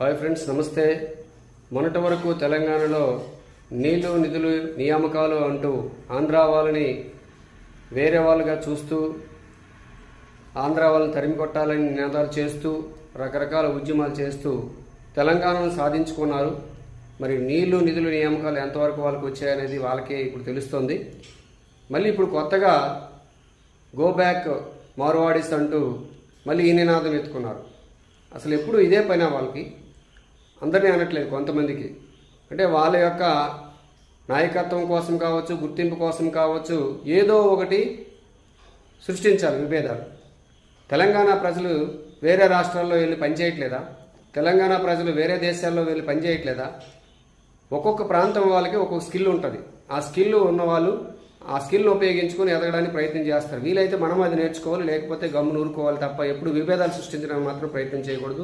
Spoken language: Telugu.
హాయ్ ఫ్రెండ్స్ నమస్తే. మొన్నటి వరకు తెలంగాణలో నీళ్ళు నిధులు నియామకాలు అంటూ ఆంధ్ర వాళ్ళని వేరే వాళ్ళుగా చూస్తూ ఆంధ్ర వాళ్ళని తరిమి కొట్టాలని నినాదాలు చేస్తూ రకరకాల ఉద్యమాలు చేస్తూ తెలంగాణను సాధించుకున్నారు. మరి నీళ్ళు నిధులు నియామకాలు ఎంతవరకు వాళ్ళకి వచ్చాయనేది వాళ్ళకే ఇప్పుడు తెలుస్తుంది. మళ్ళీ ఇప్పుడు కొత్తగా గో బ్యాక్ మార్వాడిస్ అంటూ మళ్ళీ ఈ నినాదం ఎత్తుకున్నారు. అసలు ఎప్పుడు ఇదే పైన వాళ్ళకి? అందరినీ అనట్లేదు కొంతమందికి. అంటే వాళ్ళ యొక్క నాయకత్వం కోసం కావచ్చు గుర్తింపు కోసం కావచ్చు ఏదో ఒకటి సృష్టించాలి విభేదాలు. తెలంగాణ ప్రజలు వేరే రాష్ట్రాల్లో వెళ్ళి పనిచేయట్లేదా? తెలంగాణ ప్రజలు వేరే దేశాల్లో వెళ్ళి పనిచేయట్లేదా? ఒక్కొక్క ప్రాంతం వాళ్ళకి ఒక్కొక్క స్కిల్ ఉంటుంది. ఆ స్కిల్ ఉన్నవాళ్ళు ఆ స్కిల్ ఉపయోగించుకొని ఎదగడానికి ప్రయత్నం చేస్తారు. వీలైతే మనం అది నేర్చుకోవాలి లేకపోతే గమ్మును ఊరుకోవాలి తప్ప ఎప్పుడు విభేదాలు సృష్టించడానికి మాత్రం ప్రయత్నం చేయకూడదు.